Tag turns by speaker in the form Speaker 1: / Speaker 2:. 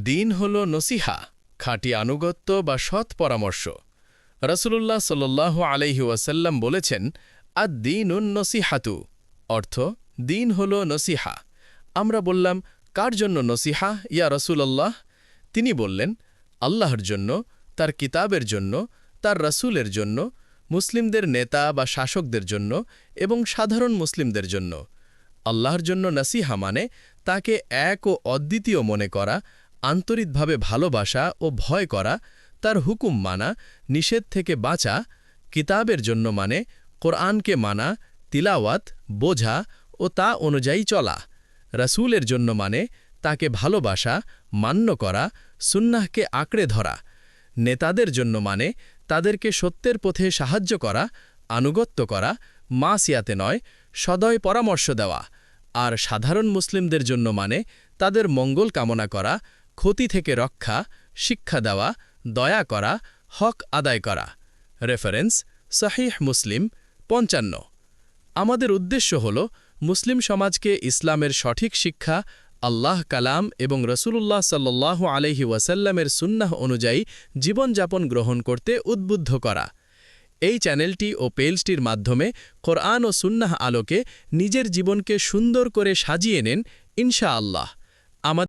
Speaker 1: দিন হল নসিহা, খাঁটি আনুগত্য বা সৎ পরামর্শ। রসুল্লাহ সাল্লাহ আলহি ওয়াসাল্লাম বলেছেন আদ দিন উন নসিহাতু, অর্থ দিন হল নসিহা। আমরা বললাম, কার জন্য নসিহা, ইয়া রসুল্লাহ তিনি বললেন, আল্লাহর জন্য, তার কিতাবের জন্য, তার রসুলের জন্য, মুসলিমদের নেতা বা শাসকদের জন্য এবং সাধারণ মুসলিমদের জন্য। আল্লাহর জন্য নসিহা মানে তাকে এক ও অদ্বিতীয় মনে করা আন্তরিকভাবে ভালোবাসা ও ভয় করা, তার হুকুম মানা, নিষেধ থেকে বাঁচা, কিতাবের জন্য মানে কোরআনকে মানা, তিলাওয়াত, বোঝা ও তা অনুযায়ী চলা। রাসূলের জন্য মানে তাকে ভালোবাসা, মান্য করা, সুন্নাহকে আঁকড়ে ধরা। নেতাদের জন্য মানে তাদেরকে সত্যের পথে সাহায্য করা, আনুগত্য করা, মাসিয়াতে নয়, সদয় পরামর্শ দেওয়া। আর সাধারণ মুসলিমদের জন্য মানে তাদের মঙ্গল কামনা করা ক্ষতি থেকে রক্ষা, শিক্ষা দেওয়া, দয়া করা, হক আদায় করা। রেফারেন্স, সাহিহ মুসলিম, পঞ্চান্ন। আমাদের উদ্দেশ্য হল, মুসলিম সমাজকে ইসলামের সঠিক শিক্ষা, আল্লাহ কালাম এবং রসুলুল্লাহ সাল্লাহ আলহি ওয়াসাল্লামের সুন্নাহ অনুযায়ী জীবনযাপন গ্রহণ করতে উদ্বুদ্ধ করা। এই চ্যানেলটি ও পেলসটির মাধ্যমে কোরআন ও সুন্নাহ আলোকে নিজের জীবনকে সুন্দর করে সাজিয়ে নেন, ইনশাআল্লাহ। আমাদের